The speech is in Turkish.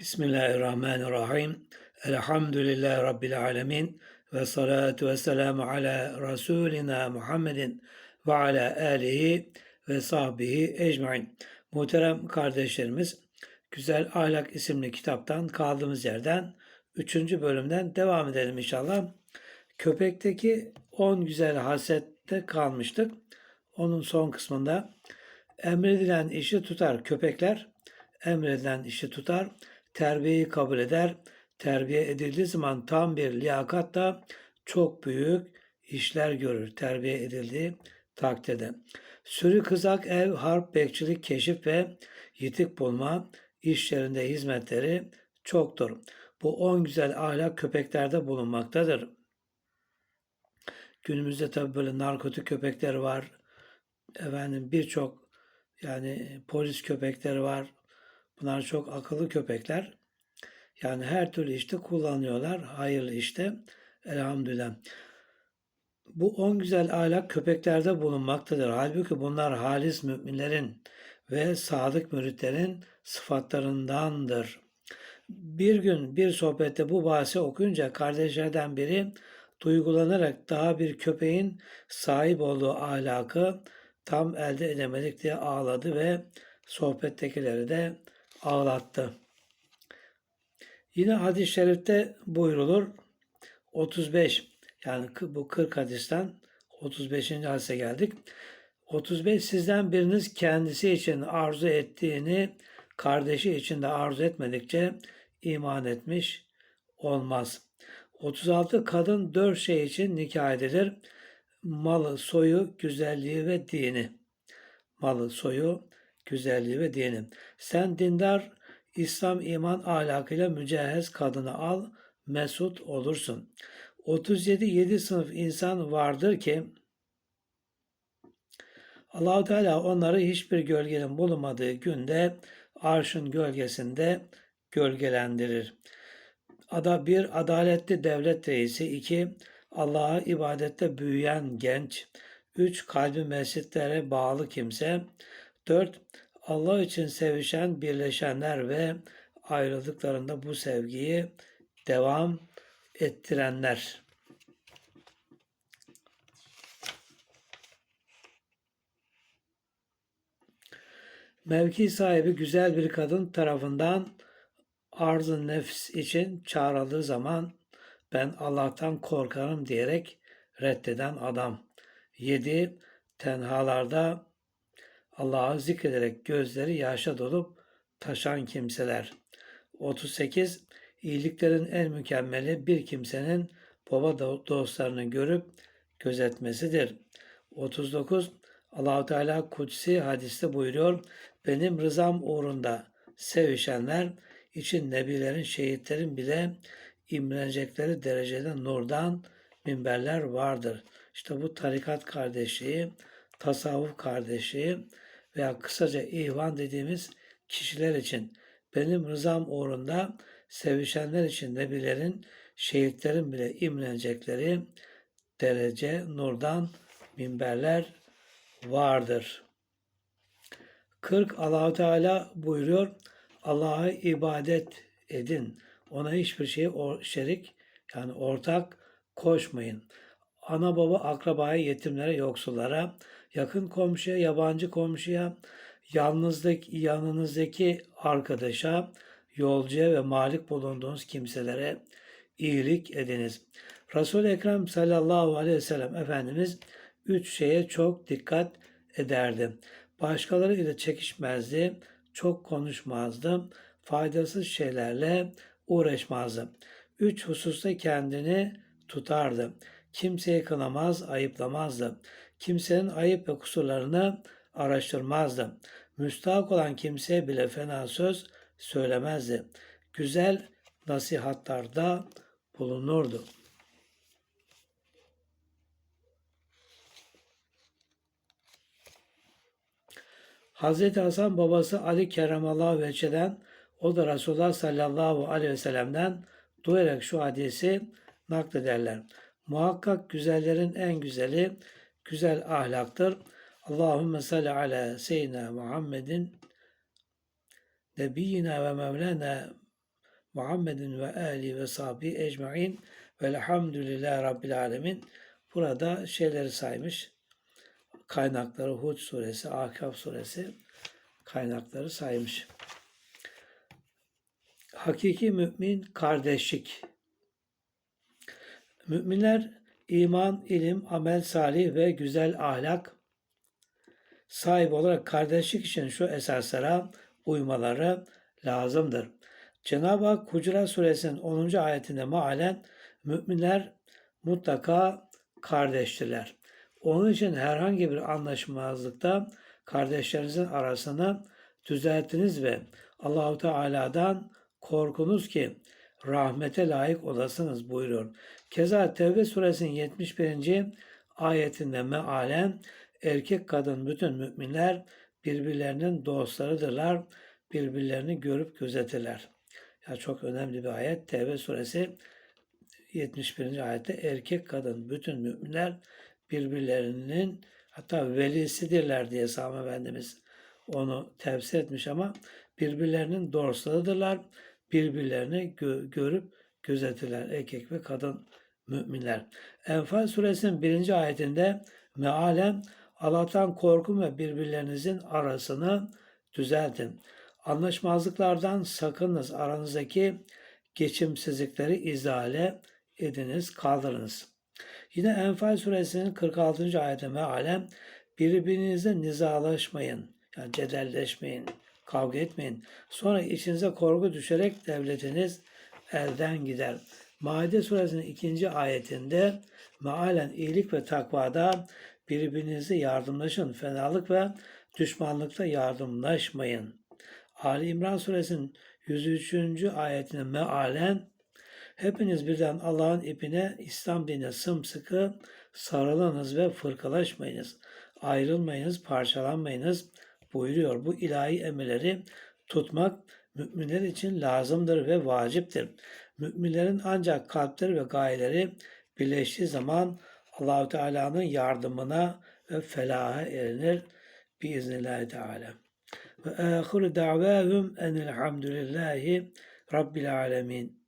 Bismillahirrahmanirrahim. Elhamdülillahi Rabbil alemin. Ve salatu ve selamu ala Resulina Muhammedin ve ala alihi ve sahbihi ecmain. Muhterem kardeşlerimiz, Güzel Ahlak isimli kitaptan kaldığımız yerden 3. bölümden devam edelim inşallah. Köpekteki 10 güzel hasette kalmıştık. Onun son kısmında emredilen işi tutar köpekler, emredilen işi tutar, terbiyeyi kabul eder. Terbiye edildiği zaman tam bir liyakatla çok büyük işler görür terbiye edildiği takdirde. Sürü kızak ev, harp, bekçilik, keşif ve yitik bulma işlerinde hizmetleri çoktur. Bu on güzel ahlak köpeklerde bulunmaktadır. Günümüzde tabii böyle narkotik köpekler var. Efendim birçok yani polis köpekleri var. Bunlar çok akıllı köpekler. Yani her türlü işte kullanıyorlar. Hayırlı işte. Elhamdülillah. Bu on güzel ahlak köpeklerde bulunmaktadır. Halbuki bunlar halis müminlerin ve sadık müritlerin sıfatlarındandır. Bir gün bir sohbette bu bahsi okuyunca kardeşlerden biri duygulanarak daha bir köpeğin sahip olduğu ahlakı tam elde edemedik diye ağladı ve sohbettekileri de ağlattı. Yine hadis-i şerifte buyrulur 35 yani bu 40 hadisten 35. hadise geldik. 35 sizden biriniz kendisi için arzu ettiğini kardeşi için de arzu etmedikçe iman etmiş olmaz. 36 kadın dört şey için nikah edilir. Malı, soyu, güzelliği ve dini. Malı, soyu, güzelliği ve dini. Sen dindar, İslam iman ahlakıyla mücehhez kadını al, mesut olursun. 37 7 sınıf insan vardır ki Allahu Teala onları hiçbir gölgenin bulunmadığı günde arşın gölgesinde gölgelendirir. Ada bir adaletli devlet reisi, iki Allah'a ibadette büyüyen genç, üç kalbi mescitlere bağlı kimse, dört Allah için sevişen, birleşenler ve ayrıldıklarında bu sevgiyi devam ettirenler. Mevki sahibi güzel bir kadın tarafından arz nefs için çağrıldığı zaman ben Allah'tan korkarım diyerek reddeden adam. 7. Tenhalarda Allah'ı zikrederek gözleri yaşa dolup taşan kimseler. 38. İyiliklerin en mükemmeli bir kimsenin baba dostlarını görüp gözetmesidir. 39. Allahu Teala kutsi hadiste buyuruyor. Benim rızam uğrunda sevişenler için nebilerin, şehitlerin bile imrenecekleri derecede nurdan minberler vardır. İşte bu tarikat kardeşliği, tasavvuf kardeşliği veya kısaca ihvan dediğimiz kişiler için benim rızam uğrunda sevişenler için nebilerin, şehitlerin bile imrenecekleri derece nurdan minberler vardır. 40 Allahu Teala buyuruyor. Allah'a ibadet edin. Ona hiçbir şey şerik yani ortak koşmayın. Ana baba akrabaya, yetimlere, yoksullara, yakın komşuya, yabancı komşuya, yalnızdaki, yanınızdaki arkadaşa, yolcuya ve malik bulunduğunuz kimselere iyilik ediniz. Resul-i Ekrem sallallahu aleyhi ve sellem Efendimiz üç şeye çok dikkat ederdi. Başkalarıyla çekişmezdi, çok konuşmazdı, faydasız şeylerle uğraşmazdı. Üç hususta kendini tutardı. Kimseyi kınamaz, ayıplamazdı. Kimsenin ayıp ve kusurlarını araştırmazdı. Müstahak olan kimseye bile fena söz söylemezdi. Güzel nasihatlarda bulunurdu. Hazreti Hasan babası Ali Keremallahu Veçe'den o da Resulullah sallallahu aleyhi ve sellem'den duyarak şu hadisi naklederler. Muhakkak güzellerin en güzeli güzel ahlaktır. Allahümme salli ala seyyidina Muhammedin Nebiyyina ve Mevlana Muhammedin ve ali ve sahbi ecmain velhamdülillahi rabbil alemin. Burada şeyleri saymış. Kaynakları Hud suresi, Akaf suresi kaynakları saymış. Hakiki mümin kardeşlik. Müminler iman, ilim, amel salih ve güzel ahlak sahip olarak kardeşlik için şu esaslara uymaları lazımdır. Cenab-ı Hak Hucurat suresinin 10. ayetinde mealen müminler mutlaka kardeştirler. Onun için herhangi bir anlaşmazlıkta kardeşlerinizin arasını düzeltiniz ve Allahu Teala'dan korkunuz ki rahmete layık olasınız buyuruyor. Keza Tevbe suresinin 71. ayetinde mealen erkek kadın bütün müminler birbirlerinin dostlarıdırlar. Birbirlerini görüp gözetirler. Ya çok önemli bir ayet. Tevbe suresi 71. ayette erkek kadın bütün müminler birbirlerinin hatta velisidirler diye Sami Efendimiz onu tefsir etmiş ama birbirlerinin dostlarıdırlar. Birbirlerini gö- görüp gözetirler erkek ve kadın müminler. Enfal suresinin birinci ayetinde mealen Allah'tan korkun ve birbirlerinizin arasını düzeltin. Anlaşmazlıklardan sakınız. Aranızdaki geçimsizlikleri izale ediniz, kaldırınız. Yine Enfal suresinin 46. ayeti mealen birbirinizle nizalaşmayın. Yani cedelleşmeyin, kavga etmeyin. Sonra içinize korku düşerek devletiniz elden gider. Maide suresinin ikinci ayetinde mealen iyilik ve takvada birbirinize yardımlaşın. Fenalık ve düşmanlıkta yardımlaşmayın. Ali İmran suresinin 103. ayetine mealen hepiniz birden Allah'ın ipine İslam dinine sımsıkı sarılınız ve fırkalaşmayınız. Ayrılmayınız, parçalanmayınız buyuruyor. Bu ilahi emirleri tutmak müminler için lazımdır ve vaciptir. Müminlerin ancak kalpleri ve gayeleri birleştiği zaman Allahu Teala'nın yardımına ve felaha erinir biiznillahü teala. Ve ahiru davahum enelhamdülillahi rabbil alemin.